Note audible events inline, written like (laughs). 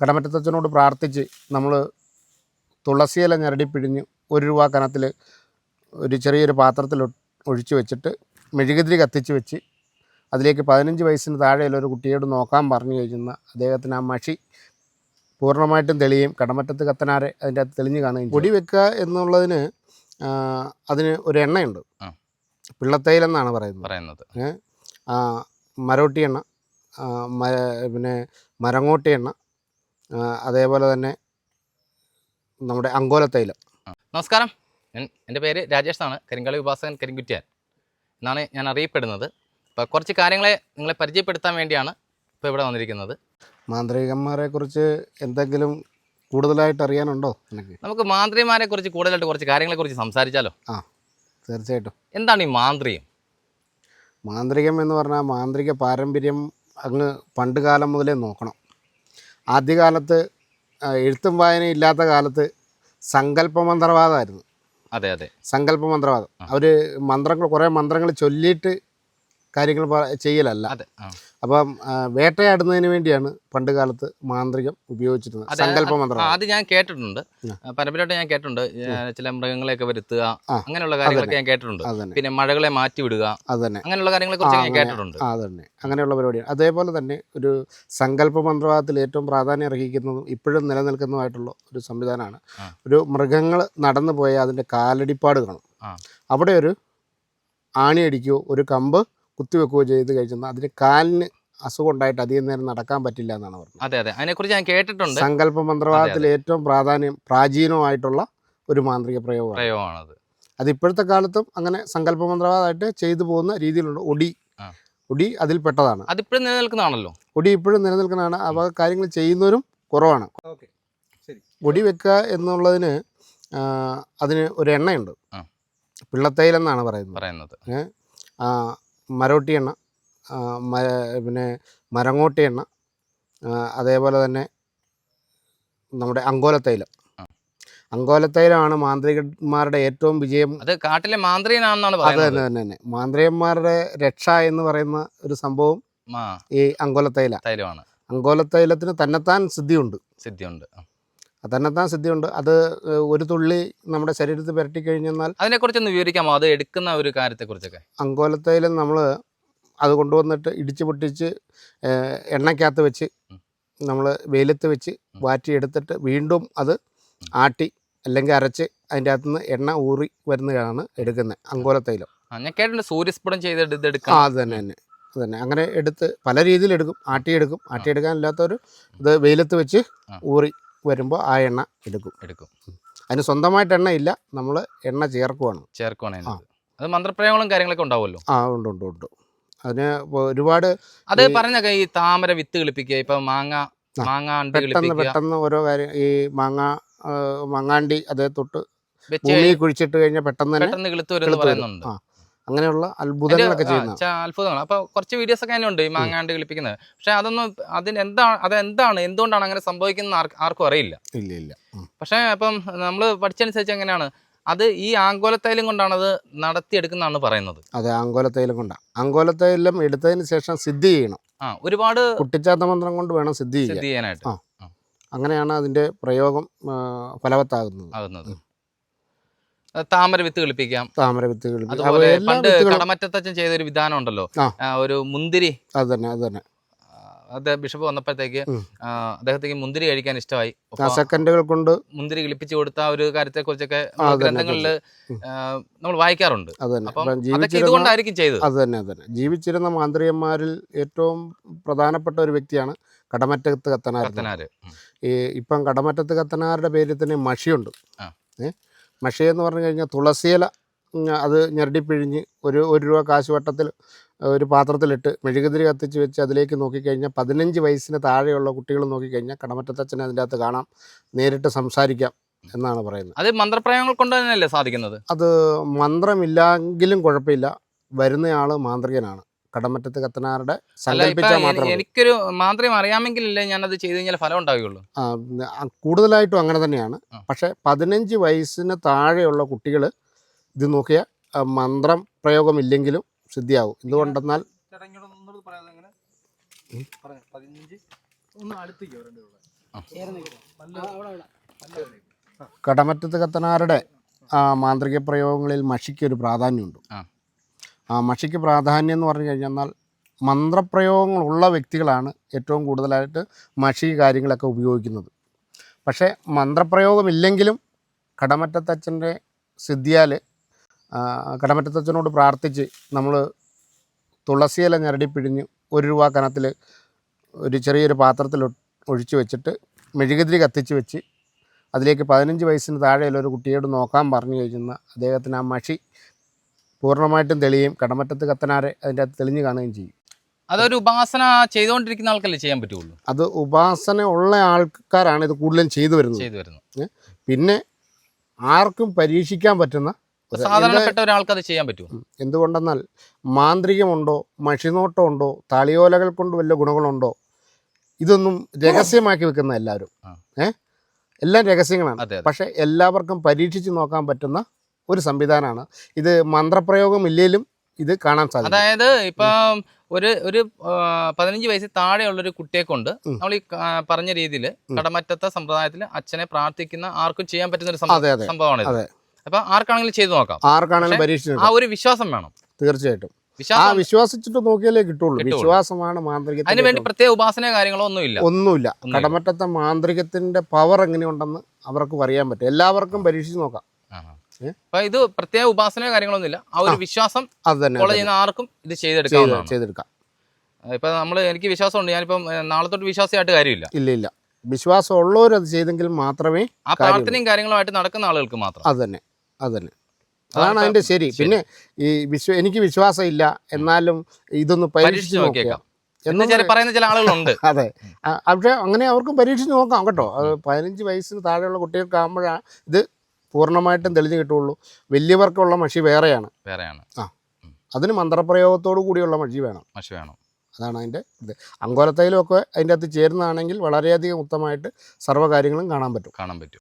കടമറ്റത്തച്ഛനോട് പ്രാർത്ഥിച്ച് നമ്മൾ തുളസിയില ഞരടി പിഴിഞ്ഞ് ഒരു രൂപ കനത്തിൽ ഒരു ചെറിയൊരു പാത്രത്തിൽ ഒഴിച്ചു വെച്ചിട്ട് മെഴുകുതിരി കത്തിച്ച് വെച്ച് അതിലേക്ക് പതിനഞ്ച് വയസ്സിന് താഴെയുള്ള ഒരു കുട്ടിയോട് നോക്കാൻ പറഞ്ഞു കഴിഞ്ഞ അദ്ദേഹത്തിന് ആ മഷി പൂർണമായിട്ടും തെളിയും. കടമറ്റത്ത് കത്തനാരെ അതിന്റെ അകത്ത് തെളിഞ്ഞ് കാണുകയും. പൊടി വെക്കുക എന്നുള്ളതിന് അതിന് ഒരു എണ്ണയുണ്ട്. പിള്ളത്തേലെന്നാണ് എന്നാണ് പറയുന്നത്. പറയുന്നത്. മരോട്ടി എണ്ണ പിന്നെ മരങ്ങോട്ടി എണ്ണ അതേപോലെ തന്നെ നമ്മുടെ അങ്കോലത്തൈലം നമസ്കാരം. ഞാൻ എന്റെ പേര് രാജേഷ് എന്നാണ്. കരിങ്കളി ഉപാസകൻ കരിങ്കുറ്റിയാൻ എന്നാണ് ഞാൻ അറിയപ്പെടുന്നത്. അപ്പോൾ കുറച്ച് കാര്യങ്ങളെ നിങ്ങളെ പരിചയപ്പെടുത്താൻ വേണ്ടിയാണ് ഇപ്പോൾ ഇവിടെ വന്നിരിക്കുന്നത്. മാന്ത്രികന്മാരെ കുറിച്ച് എന്തെങ്കിലും കൂടുതലായിട്ട് അറിയാനുണ്ടോ എനിക്ക് നമുക്ക് മാന്ത്രിമാരെ കുറിച്ച് കൂടുതലായിട്ട് കുറച്ച് കാര്യങ്ങളെക്കുറിച്ച് സംസാരിച്ചാലോ? ആ തീർച്ചയായിട്ടും. എന്താണ് ഈ മാന്ത്രികം? മാന്ത്രികം എന്ന് പറഞ്ഞാൽ മാന്ത്രിക പാരമ്പര്യം അങ്ങ് പണ്ട് കാലം മുതലേ നോക്കണം. ആദ്യകാലത്ത് എഴുത്തും വായനയും ഇല്ലാത്ത കാലത്ത് സങ്കല്പ മന്ത്രവാദമായിരുന്നു അതെ അതെ. സങ്കല്പ മന്ത്രവാദം അവർ മന്ത്രങ്ങൾ കുറേ മന്ത്രങ്ങൾ ചൊല്ലിയിട്ട് കാര്യങ്ങൾ ചെയ്യലല്ല. അപ്പം വേട്ടയാടുന്നതിന് വേണ്ടിയാണ് പണ്ട് കാലത്ത് മാന്ത്രികം ഉപയോഗിച്ചിരുന്നത്. സങ്കല്പ മന്ത്രം അത് ഞാൻ കേട്ടിട്ടുണ്ട്. പരമ്പരയായിട്ട് ഞാൻ കേട്ടിട്ടുണ്ട്. ചില മൃഗങ്ങളെയൊക്കെ വരുത്തുക അങ്ങനെയുള്ള കാര്യങ്ങളൊക്കെ ഞാൻ കേട്ടിട്ടുണ്ട്. പിന്നെ മഴകളെ മാറ്റി വിടുക അത് തന്നെ അങ്ങനെയുള്ള കാര്യങ്ങളെ കുറിച്ച് ഞാൻ കേട്ടിട്ടുണ്ട്. ആ അത് തന്നെ അങ്ങനെയുള്ള പരിപാടിയാണ്. അതേപോലെ തന്നെ ഒരു സങ്കല്പ മന്ത്രവാദത്തിൽ ഏറ്റവും പ്രാധാന്യം അർഹിക്കുന്നതും ഇപ്പോഴും നിലനിൽക്കുന്നതുമായിട്ടുള്ള ഒരു സംവിധാനമാണ്. ഒരു മൃഗങ്ങൾ നടന്നു പോയാൽ അതിന്റെ കാലടിപ്പാട് കാണും. അവിടെ ഒരു ആണി അടിക്കുകയോ ഒരു കമ്പ് കുത്തിവെക്കുകയോ ചെയ്ത് കഴിച്ചാൽ അതിന് കാലിന് അസുഖം ഉണ്ടായിട്ട് അധികം നേരം നടക്കാൻ പറ്റില്ല എന്നാണ് പറഞ്ഞത്. അതെ അതെ. അതിനെക്കുറിച്ച് ഞാൻ കേട്ടിട്ടുണ്ട്. സങ്കല്പ മന്ത്രവാദത്തിൽ ഏറ്റവും പ്രാധാന്യം പ്രാചീനമായിട്ടുള്ള ഒരു മാന്ത്രിക പ്രയോഗമാണ്. പ്രയോഗമാണത്. അത് ഇപ്പോഴത്തെ കാലത്തും അങ്ങനെ സങ്കല്പ മന്ത്രവാദമായിട്ട് ചെയ്തു പോകുന്ന രീതിയിലുണ്ട്. ഒടി. ഒടി അതിൽ പെട്ടതാണ് അതിപ്പോഴും നിലനിൽക്കുന്നതാണല്ലോ? ഒടി ഇപ്പോഴും നിലനിൽക്കുന്നതാണ്. അവ കാര്യങ്ങൾ ചെയ്യുന്നവരും കുറവാണ്. ഒടി വെക്കുക എന്നുള്ളതിന് അതിന് ഒരു എണ്ണയുണ്ട്. പിള്ളത്തേലെന്നാണ് എന്നാണ് പറയുന്നത്. പറയുന്നത് ആ, മരോട്ടി എണ്ണ പിന്നെ മരങ്ങോട്ടി എണ്ണ അതേപോലെ തന്നെ നമ്മുടെ അങ്കോലത്തൈലം. അങ്കോലത്തൈലമാണ് മാന്ത്രികന്മാരുടെ ഏറ്റവും വിജയം അത് കാട്ടിലെ മാന്ത്രികനാണെന്നാണ് അത് തന്നെ തന്നെ തന്നെ. മാന്ത്രികന്മാരുടെ രക്ഷ എന്ന് പറയുന്ന ഒരു സംഭവം ഈ അങ്കോലത്തൈല തൈലമാണ്. അങ്കോലത്തൈലത്തിന് തന്നെത്താൻ സിദ്ധിയുണ്ട്. സിദ്ധിയുണ്ട്. തന്നെത്താൻ സിദ്ധിയുണ്ട്. അത് ഒരു തുള്ളി നമ്മുടെ ശരീരത്തിൽ പുരട്ടി കഴിഞ്ഞാൽ അതിനെക്കുറിച്ചൊന്ന് വിവരിക്കാമോ? അത് എടുക്കുന്ന ഒരു കാര്യത്തെക്കുറിച്ചൊക്കെ. അങ്കോലത്തൈലം നമ്മൾ അത് കൊണ്ടുവന്നിട്ട് ഇടിച്ച് പൊട്ടിച്ച് എണ്ണയ്ക്കകത്ത് വെച്ച് നമ്മൾ വെയിലത്ത് വെച്ച് വാറ്റി എടുത്തിട്ട് വീണ്ടും അത് ആട്ടി അല്ലെങ്കിൽ അരച്ച് അതിന്റെ അകത്ത് നിന്ന് എണ്ണ ഊറി വരുന്നതാണ് എടുക്കുന്നത് അങ്കോലത്തൈലം ഞാൻ കേട്ടിട്ടുണ്ട് സൂര്യസ്ഫുടം ചെയ്തിട്ട് ഇത് ആ അത് തന്നെ തന്നെ അത് തന്നെ അങ്ങനെ എടുത്ത് പല രീതിയിൽ രീതിയിലെടുക്കും ആട്ടിയെടുക്കും. ആട്ടിയെടുക്കാനില്ലാത്തവർ ഇത് വെയിലത്ത് വെച്ച് ഊറി വരുമ്പോൾ ആ എണ്ണ എടുക്കും. എടുക്കും. അതിന് സ്വന്തമായിട്ട് എണ്ണ ഇല്ല. നമ്മൾ എണ്ണ ചേർക്കുവാണ്. ചേർക്കുവാണ് അത് മന്ത്രപ്രയോഗങ്ങളും കാര്യങ്ങളൊക്കെ ഉണ്ടാവുമല്ലോ? ആ ഉണ്ട് ഉണ്ട് ഉണ്ട്. അതിന് ഒരുപാട് അത് പറഞ്ഞൊക്കെ ഈ താമര വിത്ത് കിളിപ്പിക്കുക ഇപ്പൊ മാങ്ങ ആ, മാങ്ങ പെട്ടെന്ന് പെട്ടെന്ന് ഓരോ കാര്യം ഈ മാങ്ങ മാങ്ങാണ്ടി അതേ തൊട്ട് ഭൂമിയിൽ കുഴിച്ചിട്ട് കഴിഞ്ഞാൽ പെട്ടെന്ന് തന്നെ പെട്ടെന്ന് കിളുത്ത് വരും കിളുത്ത് പറയുന്നുണ്ട്. അങ്ങനെയുള്ള അത്ഭുതങ്ങളൊക്കെ ചെയ്യുന്നത് അത്ഭുതങ്ങൾ അപ്പൊ കുറച്ച് വീഡിയോസ് ഒക്കെ ഉണ്ട് ഈ മാങ്ങാണ്ട് കളിപ്പിക്കുന്നത്. പക്ഷെ അതൊന്നും അതിന് എന്താണ് അത് എന്താണ് എന്തുകൊണ്ടാണ് അങ്ങനെ സംഭവിക്കുന്നത് ആർക്കും അറിയില്ല. ഇല്ല ഇല്ല. പക്ഷെ അപ്പം നമ്മൾ പഠിച്ചനുസരിച്ച് എങ്ങനെയാണ് അത് ഈ ആങ്കോലത്തൈലം കൊണ്ടാണ് അത് നടത്തിയെടുക്കുന്നതാണ് പറയുന്നത്. അതെ ആങ്കോലത്തൈലം കൊണ്ടാണ് ആങ്കോലത്തൈലം എടുത്തതിന് ശേഷം സിദ്ധി ചെയ്യണം. ആ ഒരുപാട് കുട്ടിച്ചാത്ത മന്ത്രം കൊണ്ട് വേണം സിദ്ധി ചെയ്യാനായിട്ട്. അങ്ങനെയാണ് അതിന്റെ പ്രയോഗം ഫലവത്താകുന്നത്. ആകുന്നത്. താമര വിത്ത് കളിപ്പിക്കാം. താമര വിത്ത് അതുപോലെ എല്ലാ പണ്ട് ചെയ്ത ചെയ്തൊരു വിധാനം ഉണ്ടല്ലോ ഒരു മുന്തിരി. അത് തന്നെ അത് തന്നെ. ആ, ബിഷപ്പ് വന്നപ്പോഴത്തേക്ക് അദ്ദേഹത്തേക്ക് മുന്തിരി കഴിക്കാൻ ഇഷ്ടമായി. സെക്കൻഡുകൾ കൊണ്ട് മുന്തിരി കിളിപ്പിച്ചു കൊടുത്ത ഒരു കാര്യത്തെ കുറിച്ചൊക്കെ ഗ്രന്ഥങ്ങളിൽ നമ്മൾ വായിക്കാറുണ്ട്. ഇതുകൊണ്ടായിരിക്കും ചെയ്തത്. അത് തന്നെ അത് തന്നെ. ജീവിച്ചിരുന്ന മാന്ത്രികന്മാരിൽ ഏറ്റവും പ്രധാനപ്പെട്ട ഒരു വ്യക്തിയാണ് കടമറ്റത്ത് കത്തനാർ ഈ ഇപ്പം കടമറ്റത്ത് കത്തനാരുടെ പേരിൽ തന്നെ മഷിയുണ്ട്. ആ. ഏ മഷി എന്ന് പറഞ്ഞു കഴിഞ്ഞാൽ തുളസിയില അത് ഞെരടിപ്പിഴിഞ്ഞ് ഒരു ഒരു രൂപ കാശ് വട്ടത്തിൽ ഒരു പാത്രത്തിലിട്ട് മെഴുകുതിരി കത്തിച്ച് വെച്ച് അതിലേക്ക് നോക്കിക്കഴിഞ്ഞാൽ പതിനഞ്ച് വയസ്സിന് താഴെയുള്ള കുട്ടികൾ നോക്കിക്കഴിഞ്ഞാൽ കടമറ്റത്തച്ഛനെ അതിന്റെ അകത്ത് കാണാം നേരിട്ട് സംസാരിക്കാം എന്നാണ് പറയുന്നത്. അത് മന്ത്രപ്രയോഗങ്ങൾ കൊണ്ട് തന്നെയല്ലേ സാധിക്കുന്നത്? അത് മന്ത്രമില്ലെങ്കിലും കുഴപ്പമില്ല. വരുന്നയാൾ മാന്ത്രികനാണ്. കടമറ്റത്ത് കത്തനാരുടെ സങ്കല്പിച്ചാൽ മാത്രമേ എനിക്കൊരു മാന്ത്രികം അറിയാമെങ്കിലല്ലേ ഞാൻ അത് ചെയ്ത് കഴിഞ്ഞാൽ ഫലം ഉണ്ടാവുകയുള്ളൂ. കൂടുതലായിട്ടും അങ്ങനെ തന്നെയാണ്. പക്ഷെ പതിനഞ്ച് വയസ്സിന് താഴെയുള്ള കുട്ടികൾ ഇത് നോക്കിയ മന്ത്രം പ്രയോഗം ഇല്ലെങ്കിലും സിദ്ധിയാവും. എന്തുകൊണ്ടെന്നാൽ കടമറ്റത്ത് കത്തനാരുടെ ആ മാന്ത്രിക പ്രയോഗങ്ങളിൽ മഷിക്ക് ഒരു പ്രാധാന്യമുണ്ട്. മഷിക്ക് പ്രാധാന്യം എന്ന് പറഞ്ഞു കഴിഞ്ഞാൽ മന്ത്രപ്രയോഗങ്ങളുള്ള വ്യക്തികളാണ് ഏറ്റവും കൂടുതലായിട്ട് മഷി കാര്യങ്ങളൊക്കെ ഉപയോഗിക്കുന്നത്. പക്ഷേ മന്ത്രപ്രയോഗമില്ലെങ്കിലും കടമറ്റത്തച്ഛന്റെ സിദ്ധിയാൽ കടമറ്റത്തച്ഛനോട് പ്രാർത്ഥിച്ച് നമ്മൾ തുളസിയില ഞരടി പിഴിഞ്ഞ് ഒരു രൂപ കനത്തിൽ ഒരു ചെറിയൊരു പാത്രത്തിൽ ഒഴിച്ചു വെച്ചിട്ട് മെഴുകുതിരി കത്തിച്ച് വെച്ച് അതിലേക്ക് പതിനഞ്ച് വയസ്സിന് താഴെയുള്ള ഒരു കുട്ടിയോട് നോക്കാൻ പറഞ്ഞു കഴിഞ്ഞാൽ അദ്ദേഹത്തിന് ആ മഷി പൂർണമായിട്ടും തെളിയും കടമറ്റത്ത് കത്തനാരെ അതിന്റെ അകത്ത് തെളിഞ്ഞു കാണുകയും ചെയ്യും. അതൊരു ഉപാസന ചെയ്തുകൊണ്ടിരിക്കുന്ന ആൾക്കല്ലേ ചെയ്യാൻ പറ്റുള്ളൂ? അത് ഉപാസന ഉള്ള ആൾക്കാരാണ് ഇത് കൂടുതലും ചെയ്തു വരുന്നത്. ചെയ്തു വരുന്നത്. പിന്നെ ആർക്കും പരീക്ഷിക്കാൻ പറ്റുന്ന സാധാരണപ്പെട്ട ഒരാൾക്ക് അത് ചെയ്യാൻ പറ്റും. എന്തുകൊണ്ടെന്നാൽ മാന്ത്രികമുണ്ടോ മഷിനോട്ടം ഉണ്ടോ താളിയോലകൾ കൊണ്ട് വല്ല ഗുണങ്ങളുണ്ടോ ഇതൊന്നും രഹസ്യമാക്കി വെക്കുന്ന എല്ലാവരും. ഏഹ് എല്ലാം രഹസ്യങ്ങളാണ്. പക്ഷെ എല്ലാവർക്കും പരീക്ഷിച്ച് നോക്കാൻ പറ്റുന്ന ഒരു സംവിധാനമാണ്. ഇത് മന്ത്രപ്രയോഗം ഇല്ലേലും ഇത് കാണാൻ സാധിക്കും. അതായത് ഇപ്പം ഒരു ഒരു പതിനഞ്ച് വയസ്സിൽ താഴെയുള്ള ഒരു കുട്ടിയെ കൊണ്ട് നമ്മൾ ഈ പറഞ്ഞ രീതിയിൽ കടമറ്റത്തെ സമ്പ്രദായത്തിൽ അച്ഛനെ പ്രാർത്ഥിക്കുന്ന ആർക്കും ചെയ്യാൻ പറ്റുന്ന ഒരു സംഭവമാണ് അപ്പൊ ആർക്കാണെങ്കിലും ചെയ്തു നോക്കാം. ആർക്കാണെങ്കിലും പക്ഷേ ആ ഒരു വിശ്വാസം വേണം. തീർച്ചയായിട്ടും. ആ വിശ്വാസം വിശ്വാസിച്ചിട്ട് നോക്കിയാലേ കിട്ടുള്ളൂ. വിശ്വാസമാണ് വിശ്വാസമാണ് അതിന് വേണ്ടി പ്രത്യേക ഉപാസന കാര്യങ്ങളോ ഒന്നുമില്ല. ഒന്നുമില്ല. കടമറ്റത്തെ മാന്ത്രികത്തിന്റെ പവർ എങ്ങനെയുണ്ടെന്ന് അവർക്ക് പറയാൻ പറ്റും. എല്ലാവർക്കും പരീക്ഷിച്ച് നോക്കാം? അപ്പൊ ഇത് പ്രത്യേക ഉപാസനയോ കാര്യങ്ങളൊന്നുമില്ല. ആ ഒരു വിശ്വാസം അത് തന്നെ ഫോളോ ചെയ്യുന്ന ആർക്കും ഇത് ചെയ്തെടുക്കാം. ചെയ്തെടുക്കാം ഇപ്പൊ നമ്മൾ എനിക്ക് വിശ്വാസമുണ്ട്. ഞാനിപ്പം നാളെ തൊട്ട് വിശ്വാസിയായിട്ട് കാര്യമില്ല. ഇല്ല ഇല്ല. വിശ്വാസം ഉള്ളവർ അത് ചെയ്തെങ്കിൽ മാത്രമേ ആ പ്രാർത്ഥനയും കാര്യങ്ങളുമായിട്ട് നടക്കുന്ന ആളുകൾക്ക് മാത്രം. അത് തന്നെ അത് തന്നെ. അതാണ് അതിന്റെ ശരി. പിന്നെ ഈ വിശ്വ എനിക്ക് വിശ്വാസം ഇല്ല എന്നാലും ഇതൊന്ന് പരീക്ഷിച്ച് പരീക്ഷിച്ച് നോക്കാം നോക്കിയേക്കാം. എന്ന് ചില പറയുന്ന ചില ആളുകളുണ്ട്. (laughs) അതെ. പക്ഷെ അങ്ങനെ അവർക്കും പരീക്ഷിച്ച് നോക്കാം കേട്ടോ. പതിനഞ്ച് വയസ്സിന് താഴെയുള്ള കുട്ടികൾക്കാകുമ്പോഴാണ് ഇത് പൂർണമായിട്ടും തെളിഞ്ഞു കിട്ടുള്ളൂ വലിയവർക്കുള്ള മഷി വേറെയാണ്. വേറെയാണ്. ആ. അതിന് മന്ത്രപ്രയോഗത്തോടു കൂടിയുള്ള മഷി വേണം. മഷി വേണം. അതാണ് അതിന്റെ ഇത്. അങ്കോലത്തൈലമൊക്കെ അതിന്റെ അകത്ത് ചേരുന്നതാണെങ്കിൽ വളരെയധികം ഉത്തമമായിട്ട് സർവ കാര്യങ്ങളും കാണാൻ പറ്റും. കാണാൻ പറ്റും.